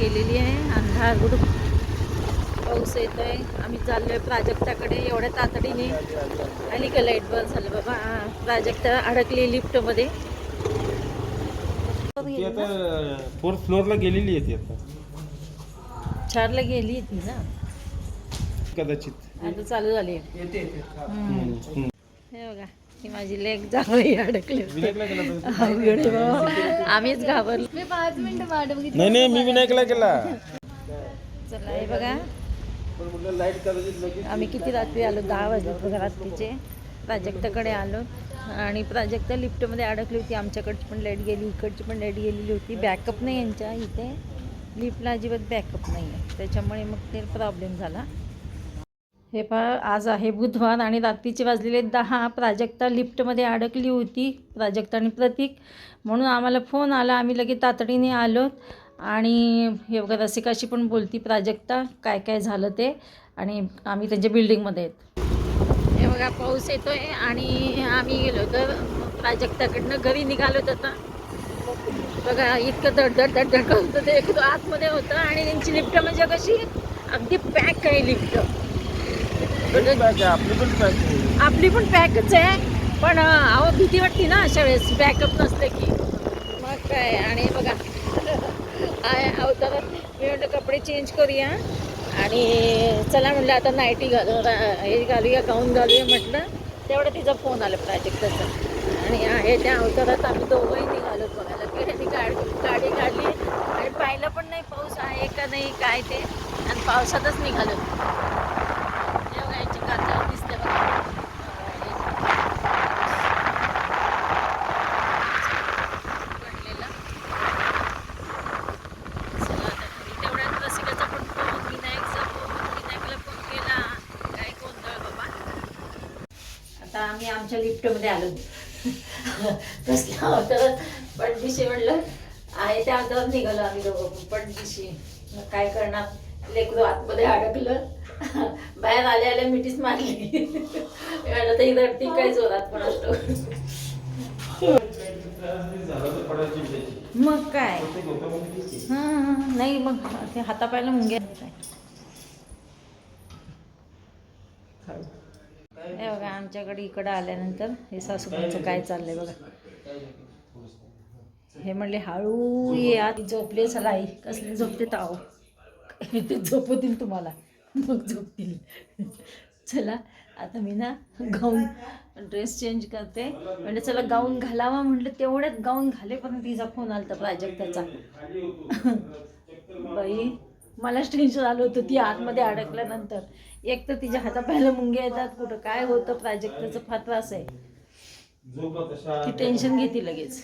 गेलेली आहे. अंधार गुडूप पाऊस येत आहे आम्ही चाललो आहे प्राजक्ताकडे. एवढ्या तातडीने आली का लाइट बंद झालं. बाबा हा, प्राजक्ता अडकली लिफ्टमध्ये ती आता फोर्थ फ्लोअरला गेलेली आहे ती आता. चारला गेली ती ना? कदाचित. आता चालू झाली. हे बघा. ही माझी लेग जावई अडकली अवघड बाबा आम्हीच घाबरलो. मी पाच मिनिटं वाट बघितली. नाही नाही मी विनायकला गेला चला हे बघा. पण म्हटलं लाइट कदाचित लगेच. आम्ही किती रात्री आलो? दहा वाजले बघा रात्रीचे. प्राजक्ताकडे आलो. आणि प्राजक्ता लिफ्टमध्ये अडकली होती. आमच्याकडची पण लाइट गेली इकडची पण लाइट गेलेली होती. बॅकअप नाही यांच्या इथे. लिफ्टला अजिबात बॅकअप नाही आहे त्याच्यामुळे मग ते प्रॉब्लेम झाला. हे पहा आज आहे बुधवार आणि रात्रीचे वाजलेले दहा. प्राजक्ता लिफ्टमध्ये अडकली होती. प्राजक्ता आणि प्रतीक म्हणून आम्हाला फोन आला. आम्ही लगेच तातडीने आलो आणि हे बघा रसिकाशी पण बोलती प्राजक्ता काय काय झालं ते? आणि आम्ही त्यांच्या बिल्डिंगमध्ये आहेत. हे बघा पाऊस आहे आणि आम्ही गेलो तर प्राजक्ताकडनं घरी निघालो आता. बघा इतकं धडधड धडधड करत होतं ते एक आतमध्ये होतं आणि त्यांची लिफ्ट म्हणजे कशी? अगदी पॅक आहे लिफ्ट. आहे, आपली पण आहे. आपली पण पॅकच आहे. पण अहो भीती वाटते ना अशा वेळेस बॅकअप नसते की. मग काय आणि बघा. आहे अवतारात मी म्हटलं कपडे चेंज करूया. आणि चला म्हटलं आता नाईटी घालू हे घालूया गाऊन घालूया म्हटलं. तेवढं तिचा फोन आला प्राजक्ताचा आणि आहे त्या अवतारात आम्ही दोघंही निघालो बघायला. की गाडी गाडी काढली. आणि पाहिलं पण नाही पाऊस आहे का नाही काय ते. आणि पावसातच निघालो हे बघा यांची काचावर दिसते बघा पडलेला चला आता घरी. तेवढ्यात रसिकाचा पण फोन विनायकचा फोन विनायकला फोन केला काय गोंधळ बाबा आता आम्ही आमच्या लिफ्टमध्ये आलो. कसल्या अवतारात पणदिशी म्हणलं आहे त्या अवतारात निघालो आम्ही दोघं पणदिशी मग काय करणार? लेकरू आतमध्ये अडकलं. बाहेर आले आले मिठीच मारली. म्हणलं तर इथं ती काय जोरात पण असतो. मग काय? ठीक. हां नाही मग ते हातापायला मुंग्या हे बघा आमच्याकडे इकडं आल्यानंतर हे सासूबाईंचं काय चाललंय बघा. हे म्हणले हळू ये आत झोपले चला आई. कसले झोपते ताव ते झोपवतील तुम्हाला. मग झोपतील. चला आता मी ना गाऊन ड्रेस चेंज करते. म्हणजे चला गाऊन घालावा. म्हटलं तेवढ्यात गाऊन घालेपर्यंत तिचा फोन आला प्राजक्ताचा बाई मलाच टेन्शन आलं होतं ती आतमध्ये अडकल्यानंतर. एक तर तिच्या हातापायला मुंग्या येतात कुठं काय होतं प्राजक्ताचं फार त्रास आहे. ती टेन्शन घेते लगेच.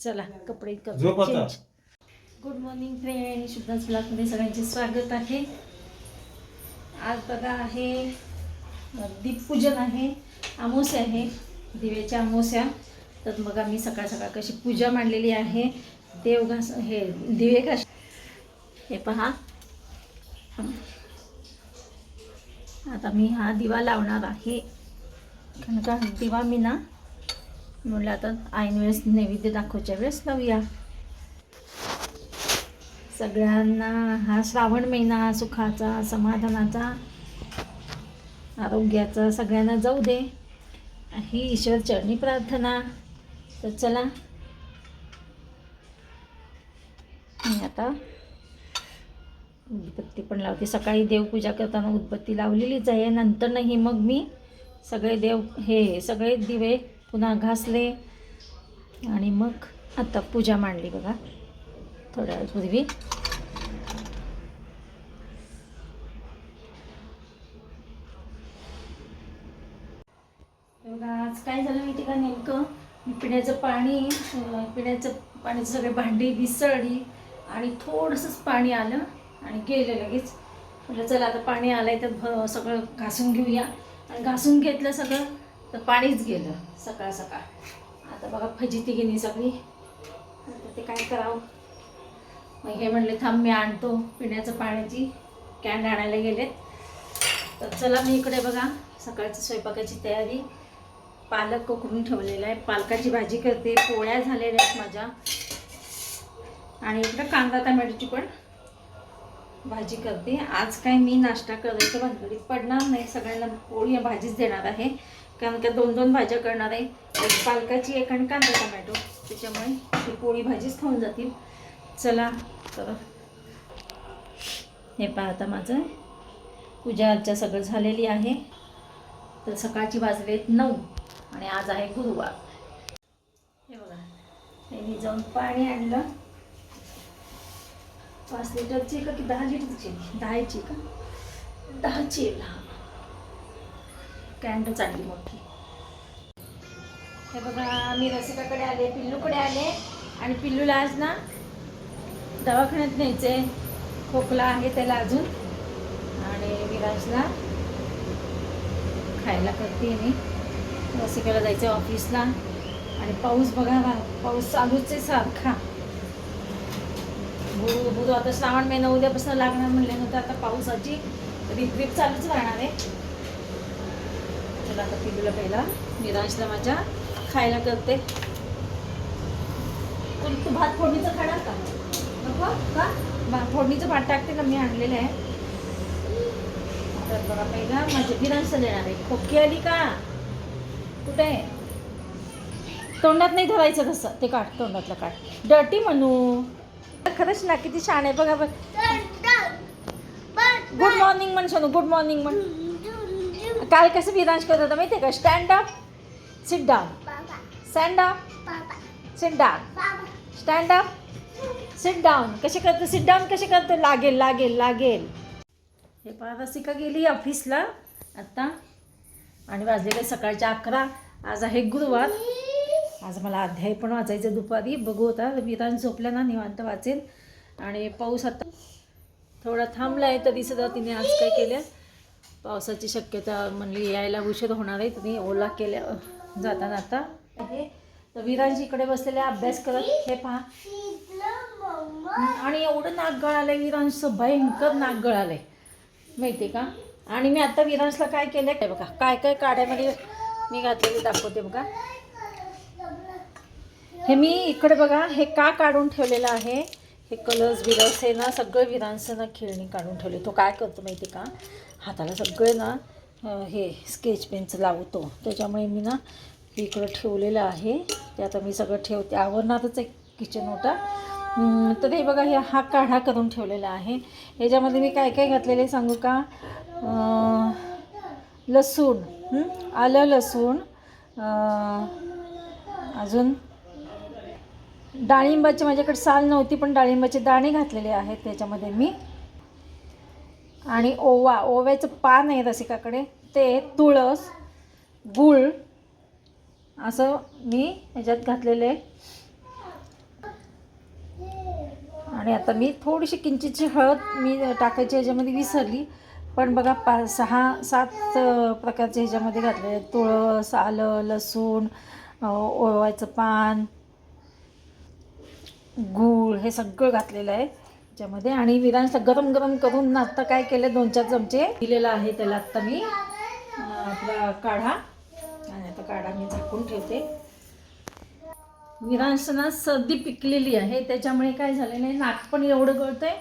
चला कपडे. गुड मॉर्निंग फ्रेंड शुभ्राज ब्लॉगमध्ये सगळ्यांचे स्वागत आहे. आज बघा आहे दीपपूजन आहे अमावस्या आहे दिव्याच्या अमावस्या. तर मग आम्ही सकाळ सकाळ कशी पूजा मांडलेली आहे. देवघास हे दिवे घास हे पहा. आता मी हा दिवा लावणार आहे. कारण का दिवा मी ना म्हणलं आता ऐन वेळेस नैवेद्य दाखवच्या वेळेस लावूया. सगळ्यांना हा श्रावण महिना सुखाचा समाधानाचा आरोग्याचा सगळ्यांना जाऊ दे. ही ईश्वर चरणी प्रार्थना. तर चला. मी आता उदबत्ती पण लावते. सकाळी देवपूजा करताना उदबत्ती लावलेलीच आहे. नंतरनंही मग मी सगळे देव हे सगळे दिवे पुन्हा घासले. आणि मग आता पूजा मांडली बघा. थोड्या वेळपूर्वी. बघा आज काय झालं माहिती का नेमकं? पिण्याचं पाणी पिण्याचं पाण्याचं सगळे भांडी विसळली आणि थोडंसंच पाणी आलं. आणि गेले लगेच. म्हटलं चला आता पाणी आलं आहे तर भ सगळं घासून घेऊया. आणि घासून घेतलं सगळं तर पाणीच गेलं सकाळ सकाळ. आता बघा फजिती गेली सगळी. आता ते काय करावं? मग हे म्हणले थांब मी आणतो पिण्याचं पाण्याची. कॅन आणायला गेलेत. तर चला मी इकडे बघा सकाळची स्वयंपाकाची तयारी. पालक कोकरून ठेवलेला आहे. पालकाची भाजी करते. पोळ्या झालेल्या आहेत माझ्या. आणि इकडं कांदा टमॅटोची पण. भाजी करते. आज काय मी नाश्ता करायचं भानगडीत पडणार नाही. सगळ्यांना पोळी भाजीच देणार आहे. कारण का दोन दोन भाज्या करणार आहे. एक पालकाची एक आणि कांदा टमॅटो. त्याच्यामुळे ही पोळी भाजीच खाऊन जातील. चला तर हे पहा आता माझं. पूजा आजच्या सगळं झालेली आहे. तर सकाळची वाजले नऊ आणि आज आहे गुरुवार. हे बघा. मी जाऊन पाणी आणलं. पाच लिटरची का की दहा लिटरची? दहाची का? दहाची. आहे लहान कॅन्ड चांगली मोठी. हे बघा मी रसिकाकडे आले पिल्लूकडे आले. आणि पिल्लूला आज ना दवाखान्यात न्यायचे खोकला आहे त्याला अजून. आणि विराजला खायला करते मी. रसिकाला जायचं ऑफिसला. आणि पाऊस बघा पाऊस चालूच आहे सारखा. बुडू बुडू आता श्रावण महिना उद्यापासून लागणार म्हणल्यानंतर आता पावसाची रिपरिप चालूच राहणार आहे. चला आता पिलूला पहिला निराशला माझ्या खायला करते. तू तू भात फोडणीचं खाणार का? नको? का? भात फोडणीचं भात टाकते ना मी आणलेलं आहे. तर बघा पहिला माझी विरांशला देणार आहे. खोकी आली का? कुठे? आहे तोंडात नाही धरायचं तसं. ते काढ तोंडातलं काढ. डर्टी म्हणू. खरंच ना किती छान आहे बघा बघ. गुड मॉर्निंग म्हण सोनू गुड मॉर्निंग म्हण. काल कसं विरांश करत होता माहिती आहे का stand up sit down stand up sit down stand up sit down कसे करतो? सिट डाऊन कसे करतो? लागेल लागेल लागेल. हे पहा रसिका गेली ऑफिसला आत्ता आणि वाजलेले सकाळच्या अकरा. आज आहे गुरुवार. आज मला अध्याय पण वाचायचं दुपारी. बघू होता विरान झोपल्या ना निवांत वाचेल. आणि पाऊस आता थोडा थांबला आहे तरी सुद्धा तिने आज काय केलं पावसाची शक्यता म्हणली यायला उशीर होणार आहे. तुम्ही ओला केल्या जाताना आता. हे तर विरांशी इकडे बसलेले अभ्यास करत. हे पहा. आणि एवढं नाक गळालंय विरांशचं भयंकर नाक आहे माहिती आहे का? आणि मी आता विरांशला काय केलं आहे बघा. काय काय काड्यामध्ये मी घातलेले दाखवते बघा. हे मी इकडे बघा हे का काढून ठेवलेलं आहे? हे कलर्स बिलर्स हे ना सगळं विरांचं ना खेळणी काढून ठेवले. तो काय करतो माहिती आहे का? हाताला सगळे ना हे स्केच पेनचं लावतो. त्याच्यामुळे मी ना इकडं ठेवलेलं आहे. ते आता मी सगळं ठेवते. आवरणारच एक किचन होता. तर हे बघा हे हा काढा करून ठेवलेला आहे. ह्याच्यामध्ये मी काय काय घातलेले सांगू का? लसूण. आलं लसूण. अजून डाळिंबाची माझ्याकडे साल नव्हती पण डाळिंबाचे दाणे घातलेले आहेत त्याच्यामध्ये मी. आणि ओवा ओव्याचं पान आहे रसिकाकडे. ते तुळस गुळ असं मी ह्याच्यात घातलेलं. आहे आणि आता मी थोडीशी किंचितची हळद मी टाकायची ह्याच्यामध्ये विसरली. पण बघा पा सहा सात प्रकारचे ह्याच्यामध्ये घातलेले तुळस आलं लसूण ओव्याचं पान गूळ हे सगळं घातलेलं आहे त्याच्यामध्ये. आणि विरांचं गरम गरम करून आत्ता काय केलं दोन चार चमचे दिलेलं आहे त्याला आत्ता मी. आपला काढा. आणि आता काढा मी झाकून ठेवते. विरांश ना सर्दी पिकलेली आहे त्याच्यामुळे काय झालं आहे नाक पण एवढं गळतंय.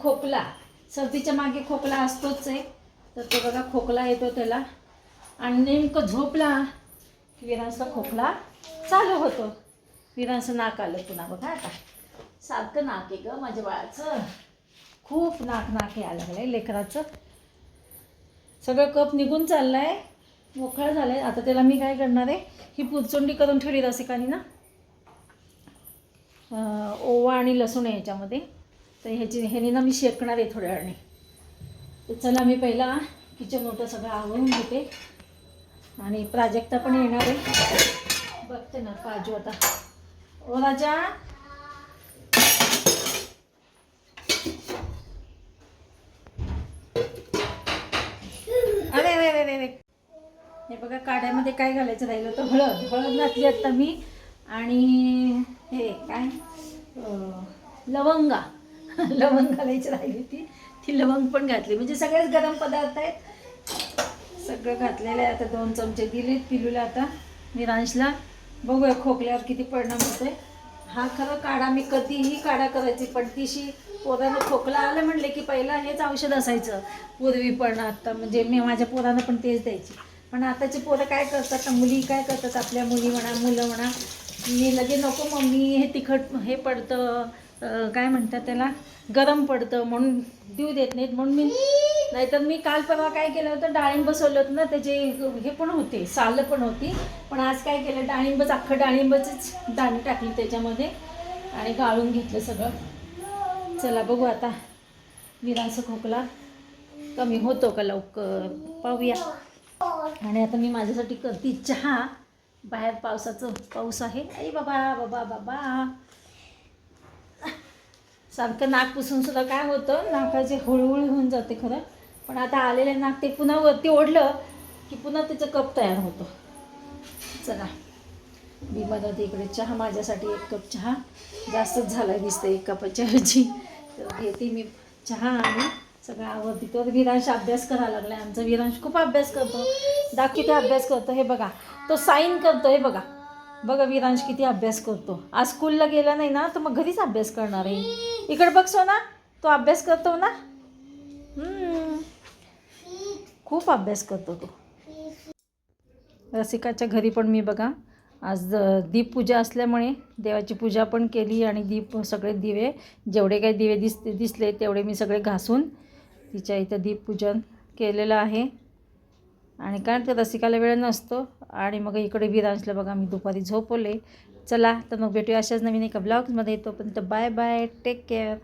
खोकला सर्दीच्या मागे खोकला असतोच आहे तर तो बघा खोकला येतो त्याला. आणि नेमकं झोपला की खोकला चालू होतो. विरांचं नाक आलं पुन्हा बघा आता. सारखं नाक आहे ग माझ्या बाळाचं. खूप नाक नाक यायला लागलं आहे लेकराचं. सगळं कप निघून चाललं आहे मोकळं झालं आहे आता त्याला मी काय करणार आहे? ही पुरचुंडी करून ठेवली रसिकानी ना. ओवा आणि लसूण आहे याच्यामध्ये. तर ह्याची ह्यानी ना मी शेकणार आहे थोड्या वेळाने. तर चला मी पहिला किचन मोठं सगळं आवरून घेते. आणि प्राजक्ता पण येणार आहे. बघते ना पाजू आता. ओ राजा बघा काड्यामध्ये काय घालायचं राहिलं तर हळद. हळद घातली आत्ता मी. आणि हे काय? लवंगा. लवंग घालायची राहिली ती. ती लवंग पण घातली. म्हणजे सगळेच गरम पदार्थ आहेत. सगळं घातलेलं आहे. आता दोन चमचे दिलेत पिलूला आता निरांशला. बघूया खोकल्यावर किती परिणाम होतोय. हा खरं काढा. मी कधीही काढा करायची पण तिशी पोरानं खोकला आलं म्हणले की पहिला हेच औषध असायचं. पूर्वी पण आता म्हणजे मी माझ्या पोरानं पण तेच द्यायची. पण आताची पोरं काय करतात मुली काय करतात आपल्या मुली म्हणा मुलं म्हणा मी लगे नको मम्मी हे तिखट हे पडतं काय म्हणतात त्याला गरम पडतं म्हणून देऊ देत नाहीत म्हणून मी नाहीतर मी काल परवा काय केलं होतं डाळिंब बसवलं होतं ना त्याचे हे पण होते सालं पण होती पण आज काय केलं डाळिंबच अख्खं डाळिंबाचीच दाणी टाकली त्याच्यामध्ये आणि गाळून घेतलं सगळं. चला बघू आता विरांचा खोकला कमी होतो का लवकर? पाहूया. आणि आता मी माझ्यासाठी करते चहा. बाहेर पावसाचं पाऊस आहे. आई बाबा बाबा बाबा. सारखं नाक पुसून सुद्धा काय होतं? नाकाचे हळूहळू होऊन जाते खरं. पण आता आलेले नाक ते पुन्हा वरती ओढलं की पुन्हा त्याचं कप तयार होतो. चला. मी बनवते इकडे चहा. माझ्यासाठी एक कप चहा. जास्तच झाला दिसतं एक कपाच्या ऐवजी तर घेते मी चहा आणि सगळं आवडती. तो विरांश अभ्यास करायला लागला आमचा. विरांश खूप अभ्यास करतो. दाख किती अभ्यास करतो हे बघा. तो साईन करतो हे बघा. बघा विरांश किती अभ्यास करतो. आज स्कूलला गेला नाही ना तर मग घरीच अभ्यास करणार आहे. इकडे बघसो ना तो अभ्यास करतो ना? हम्म. खूप अभ्यास करतो तो. रसिकाच्या घरी पण मी बघा आज दीप दीपपूजा असल्यामुळे देवाची पूजा पण केली आणि दीप सगळे दिवे जेवढे काही दिवे दिसते दिसले तेवढे मी सगळे घासून तिच्या इथं दीपपूजन केलेलं आहे. आणि काय तर रसिकाला वेळ नसतो आणि मग इकडे विरांशला बघा मी दुपारी झोपवले चला तर मग भेटूया अशाच नवीन एका ब्लॉग्समध्ये तोपर्यंत बाय बाय टेक केअर